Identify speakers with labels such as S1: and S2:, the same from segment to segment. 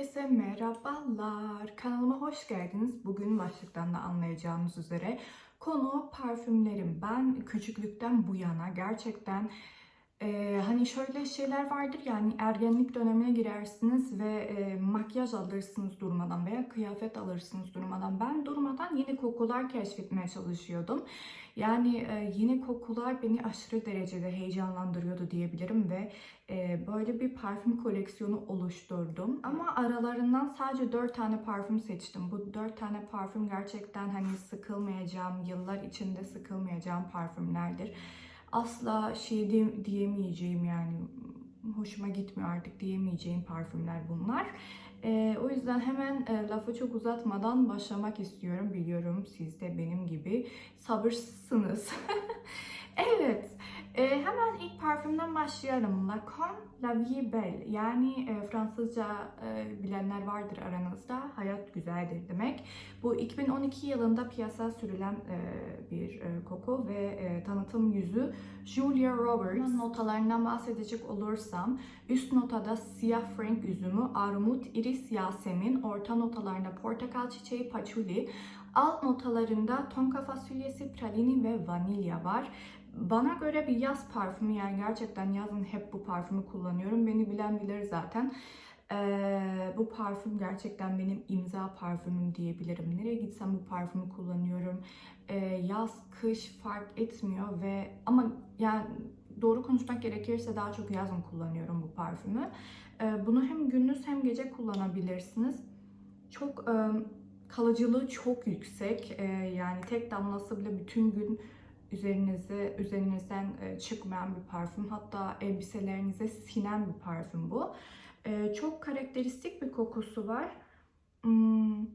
S1: Herkese merhabalar. Kanalıma hoş geldiniz. Bugün başlıktan da anlayacağınız üzere konu parfümlerim. Ben küçüklükten bu yana gerçekten e, hani şöyle şeyler vardır yani ergenlik dönemine girersiniz ve e, makyaj alırsınız durmadan veya kıyafet alırsınız durmadan. Ben durmadan yeni kokular keşfetmeye çalışıyordum. Yani e, yeni kokular beni aşırı derecede heyecanlandırıyordu diyebilirim ve e, böyle bir parfüm koleksiyonu oluşturdum. Ama aralarından sadece 4 tane parfüm seçtim. Bu 4 tane parfüm gerçekten hani sıkılmayacağım, yıllar içinde sıkılmayacağım parfümlerdir. Asla şey de- diyemeyeceğim yani hoşuma gitmiyor artık diyemeyeceğim parfümler bunlar. E, o yüzden hemen e, lafı çok uzatmadan başlamak istiyorum. Biliyorum siz de benim gibi sabırsızsınız. evet. E, hemen ilk parfümden başlayalım. Lacan La Vie Belle. Yani e, Fransızca e, bilenler vardır aranızda. Hayat güzeldir demek. Bu 2012 yılında piyasaya sürülen e, bir e, koku ve e, tanıtım yüzü Julia Roberts. Notalarından bahsedecek olursam üst notada siyah frank üzümü, armut, iris, yasemin, orta notalarında portakal çiçeği, patchouli, alt notalarında tonka fasulyesi, pralini ve vanilya var. Bana göre bir yaz parfümü yani gerçekten yazın hep bu parfümü kullanıyorum. Beni bilen bilir zaten. Ee, bu parfüm gerçekten benim imza parfümüm diyebilirim. Nereye gitsem bu parfümü kullanıyorum. Ee, yaz, kış fark etmiyor ve ama yani doğru konuşmak gerekirse daha çok yazın kullanıyorum bu parfümü. Ee, bunu hem gündüz hem gece kullanabilirsiniz. Çok e, kalıcılığı çok yüksek. Ee, yani tek damlası bile bütün gün üzerinize üzerinizden e, çıkmayan bir parfüm. Hatta elbiselerinize sinen bir parfüm bu. E, çok karakteristik bir kokusu var. Hmm,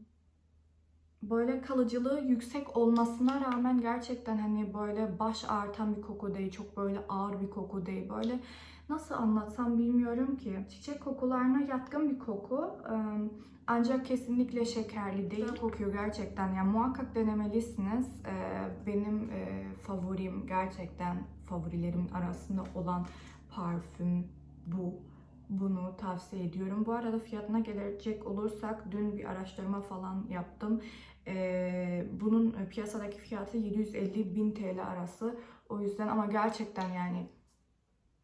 S1: Böyle kalıcılığı yüksek olmasına rağmen gerçekten hani böyle baş ağrıtan bir koku değil. Çok böyle ağır bir koku değil. Böyle nasıl anlatsam bilmiyorum ki. Çiçek kokularına yatkın bir koku. Ancak kesinlikle şekerli değil. Kokuyor gerçekten. Yani muhakkak denemelisiniz. Benim favorim gerçekten favorilerim arasında olan parfüm bu. Bunu tavsiye ediyorum. Bu arada fiyatına gelecek olursak dün bir araştırma falan yaptım. Ee, bunun piyasadaki fiyatı 750 bin TL arası. O yüzden ama gerçekten yani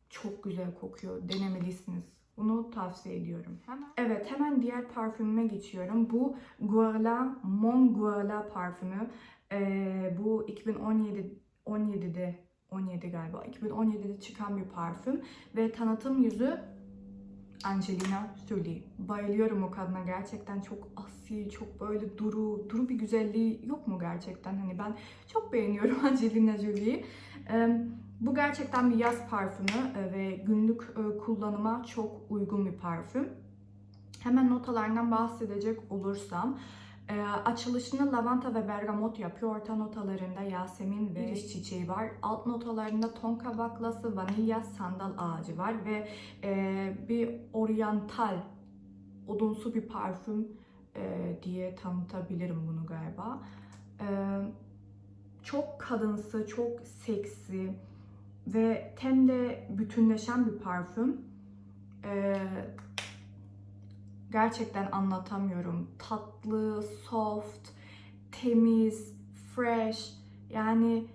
S1: çok güzel kokuyor. Denemelisiniz. Bunu tavsiye ediyorum. Hemen. Evet hemen diğer parfümüme geçiyorum. Bu Guerlain Mon Guerlain parfümü. Ee, bu 2017 17'de 17 galiba 2017'de çıkan bir parfüm ve tanıtım yüzü Angelina Jolie. Bayılıyorum o kadına gerçekten çok asil, çok böyle duru, duru bir güzelliği yok mu gerçekten? Hani ben çok beğeniyorum Angelina Jolie'yi. Bu gerçekten bir yaz parfümü e, ve günlük e, kullanıma çok uygun bir parfüm. Hemen notalarından bahsedecek olursam e, açılışını lavanta ve bergamot yapıyor. Orta notalarında yasemin ve iris çiçeği var. Alt notalarında tonka baklası, vanilya, sandal ağacı var ve e, bir oryantal, odunsu bir parfüm e, diye tanıtabilirim bunu galiba. E, çok kadınsı, çok seksi ve tenle bütünleşen bir parfüm. E, gerçekten anlatamıyorum. Tatlı, soft, temiz, fresh. Yani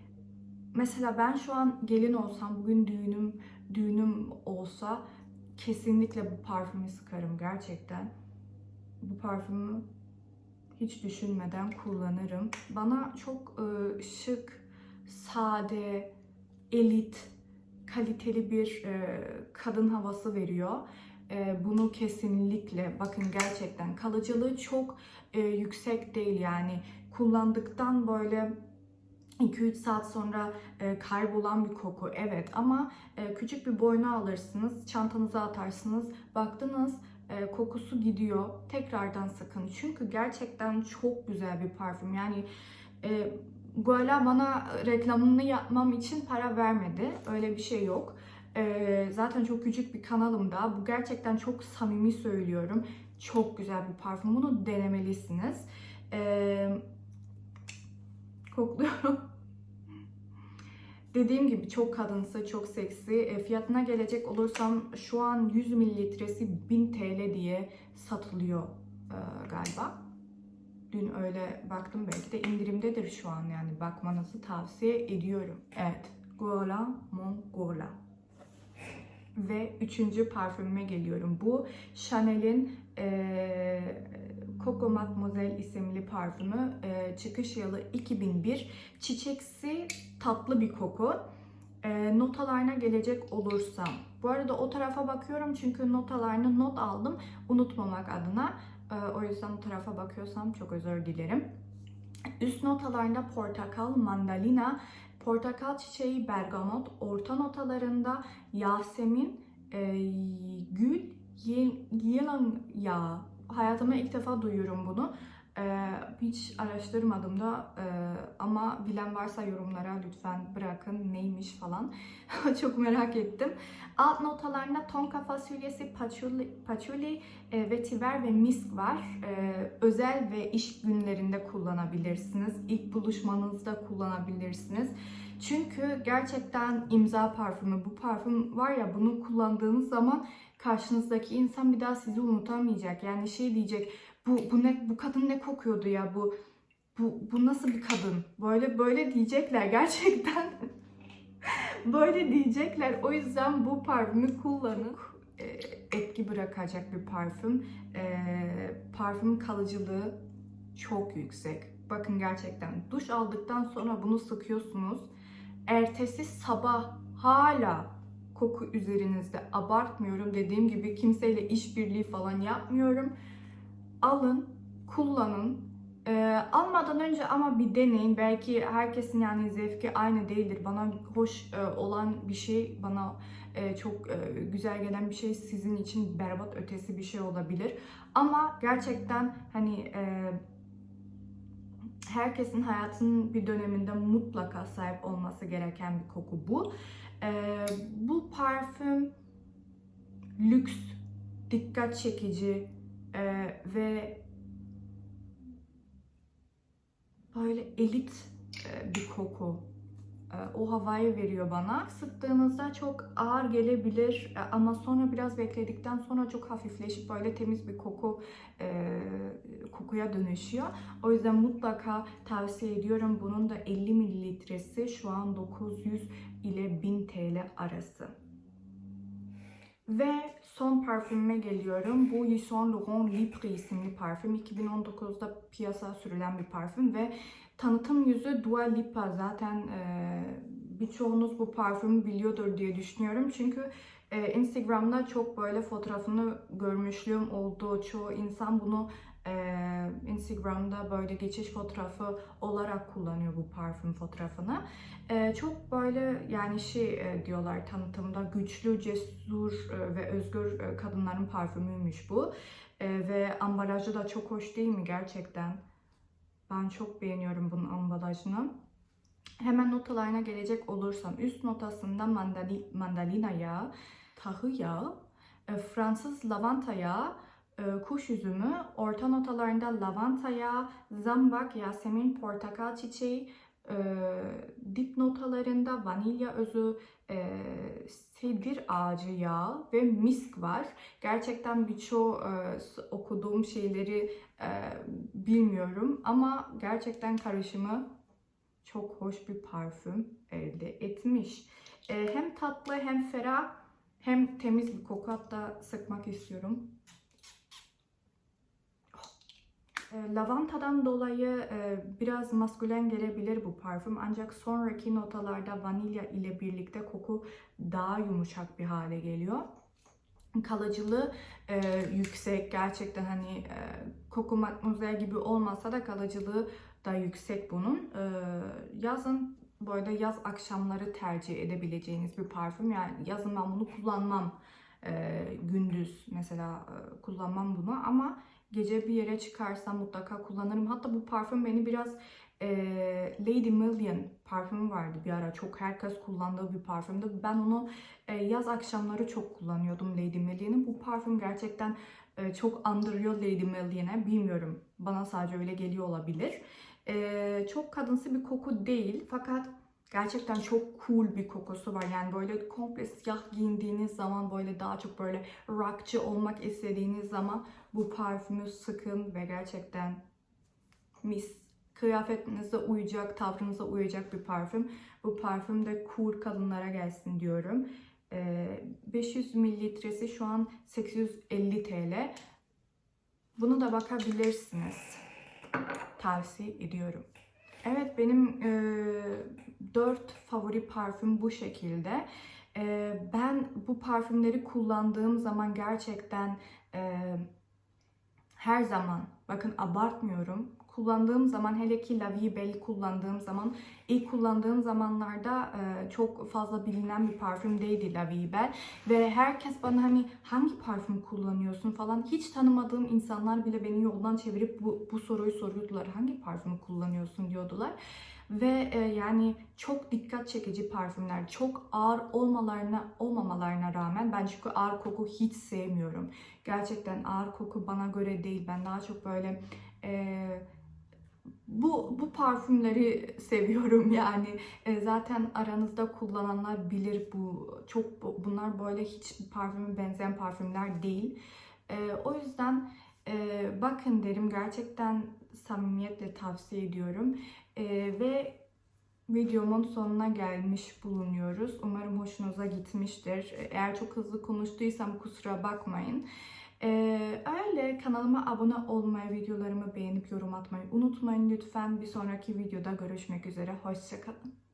S1: mesela ben şu an gelin olsam, bugün düğünüm düğünüm olsa kesinlikle bu parfümü sıkarım gerçekten. Bu parfümü hiç düşünmeden kullanırım. Bana çok e, şık, sade, elit, kaliteli bir e, kadın havası veriyor. E, bunu kesinlikle bakın gerçekten kalıcılığı çok e, yüksek değil yani. Kullandıktan böyle 2-3 saat sonra e, kaybolan bir koku evet. Ama e, küçük bir boynu alırsınız çantanıza atarsınız baktınız e, kokusu gidiyor. Tekrardan sıkın. Çünkü gerçekten çok güzel bir parfüm. Yani e, Guala bana reklamını yapmam için para vermedi. Öyle bir şey yok ee, zaten çok küçük bir kanalımda. Bu gerçekten çok samimi söylüyorum. Çok güzel bir parfüm. Bunu denemelisiniz. Ee, kokluyorum. Dediğim gibi çok kadınsı, çok seksi. E, fiyatına gelecek olursam şu an 100 mililitresi 1000 TL diye satılıyor e, galiba. Dün öyle baktım belki de indirimdedir şu an yani bakmanızı tavsiye ediyorum. Evet, Gola Mon Gola. Ve üçüncü parfümüme geliyorum. Bu Chanel'in e, Coco Mademoiselle isimli parfümü. E, çıkış yılı 2001. Çiçeksi tatlı bir koku. E, notalarına gelecek olursam. Bu arada o tarafa bakıyorum çünkü notalarını not aldım unutmamak adına. E, o yüzden o tarafa bakıyorsam çok özür dilerim. Üst notalarında portakal, mandalina, portakal çiçeği, bergamot, orta notalarında yasemin, e, gül, yılan yağı. Hayatımda ilk defa duyuyorum bunu. E, hiç araştırmadım da e, ama bilen varsa yorumlara lütfen bırakın neymiş falan. Çok merak ettim. Alt notalarında tonka fasulyesi, patchouli, patchouli e, vetiver ve misk var. E, özel ve iş günlerinde kullanabilirsiniz. İlk buluşmanızda kullanabilirsiniz. Çünkü gerçekten imza parfümü. Bu parfüm var ya bunu kullandığınız zaman karşınızdaki insan bir daha sizi unutamayacak. Yani şey diyecek bu, bu ne bu kadın ne kokuyordu ya bu bu, bu nasıl bir kadın? Böyle böyle diyecekler gerçekten. böyle diyecekler. O yüzden bu parfümü kullanın. E, etki bırakacak bir parfüm. E, parfüm kalıcılığı çok yüksek. Bakın gerçekten duş aldıktan sonra bunu sıkıyorsunuz. Ertesi sabah hala koku üzerinizde abartmıyorum. Dediğim gibi kimseyle işbirliği falan yapmıyorum. Alın, kullanın. Ee, almadan önce ama bir deneyin. Belki herkesin yani zevki aynı değildir. Bana hoş e, olan bir şey, bana e, çok e, güzel gelen bir şey sizin için berbat ötesi bir şey olabilir. Ama gerçekten hani e, herkesin hayatının bir döneminde mutlaka sahip olması gereken bir koku bu. Ee, bu parfüm lüks, dikkat çekici e, ve böyle elit e, bir koku. E, o havayı veriyor bana. Sıktığınızda çok ağır gelebilir e, ama sonra biraz bekledikten sonra çok hafifleşip böyle temiz bir koku e, kokuya dönüşüyor. O yüzden mutlaka tavsiye ediyorum. Bunun da 50 mililitresi şu an 900 ile 1000 TL arası. Ve son parfümüme geliyorum. Bu Yves Saint Laurent Libre isimli parfüm. 2019'da piyasaya sürülen bir parfüm ve tanıtım yüzü Dua Lipa. Zaten e, birçoğunuz bu parfümü biliyordur diye düşünüyorum. Çünkü e, Instagram'da çok böyle fotoğrafını görmüşlüğüm oldu. Çoğu insan bunu e, Instagram'da böyle geçiş fotoğrafı olarak kullanıyor bu parfüm fotoğrafını. E, çok böyle yani şey e, diyorlar tanıtımda güçlü, cesur e, ve özgür e, kadınların parfümüymüş bu. E, ve ambalajı da çok hoş değil mi gerçekten? Ben çok beğeniyorum bunun ambalajını. Hemen notalarına gelecek olursam üst notasında mandali, mandalina yağı, tahı yağı, e, Fransız lavanta yağı, e, kuş üzümü, orta notalarında lavanta yağı, zambak, yasemin, portakal çiçeği, e, dip notalarında vanilya özü, sedir ağacı yağı ve misk var. Gerçekten birçoğu okuduğum şeyleri bilmiyorum ama gerçekten karışımı çok hoş bir parfüm elde etmiş. E, hem tatlı hem ferah hem temiz bir koku hatta sıkmak istiyorum. E, lavantadan dolayı e, biraz maskülen gelebilir bu parfüm ancak sonraki notalarda vanilya ile birlikte koku daha yumuşak bir hale geliyor. Kalıcılığı e, yüksek gerçekten hani e, koku matmazel gibi olmasa da kalıcılığı da yüksek bunun. E, yazın böyle yaz akşamları tercih edebileceğiniz bir parfüm. Yani yazın ben bunu kullanmam. E, gündüz mesela e, kullanmam bunu ama gece bir yere çıkarsam mutlaka kullanırım. Hatta bu parfüm beni biraz e, Lady Million parfümü vardı bir ara. Çok herkes kullandığı bir parfümdü. Ben onu e, yaz akşamları çok kullanıyordum Lady Million'ı. Bu parfüm gerçekten e, çok andırıyor Lady Million'e. Bilmiyorum. Bana sadece öyle geliyor olabilir. E, çok kadınsı bir koku değil. Fakat Gerçekten çok cool bir kokusu var. Yani böyle komple siyah giyindiğiniz zaman böyle daha çok böyle rockçı olmak istediğiniz zaman bu parfümü sıkın ve gerçekten mis. Kıyafetinize uyacak, tavrınıza uyacak bir parfüm. Bu parfüm de cool kadınlara gelsin diyorum. Ee, 500 mililitresi şu an 850 TL. Bunu da bakabilirsiniz. Tavsiye ediyorum. Evet benim e, 4 favori parfüm bu şekilde. E, ben bu parfümleri kullandığım zaman gerçekten e, her zaman bakın abartmıyorum. Kullandığım zaman hele ki La Vie Belle kullandığım zaman ilk kullandığım zamanlarda e, çok fazla bilinen bir parfüm değildi La Vie Belle ve herkes bana hani hangi parfüm kullanıyorsun falan hiç tanımadığım insanlar bile beni yoldan çevirip bu, bu soruyu soruyordular. Hangi parfümü kullanıyorsun diyordular. Ve e, yani çok dikkat çekici parfümler, çok ağır olmalarına olmamalarına rağmen ben çünkü ağır koku hiç sevmiyorum. Gerçekten ağır koku bana göre değil. Ben daha çok böyle e, bu bu parfümleri seviyorum yani. E, zaten aranızda kullananlar bilir bu çok bu- bunlar böyle hiç parfüme benzeyen parfümler değil. E, o yüzden e, bakın derim gerçekten samimiyetle tavsiye ediyorum. E, ve videomun sonuna gelmiş bulunuyoruz. Umarım hoşunuza gitmiştir. Eğer çok hızlı konuştuysam kusura bakmayın. Ee, öyle kanalıma abone olmayı, videolarımı beğenip yorum atmayı unutmayın lütfen. Bir sonraki videoda görüşmek üzere. Hoşçakalın.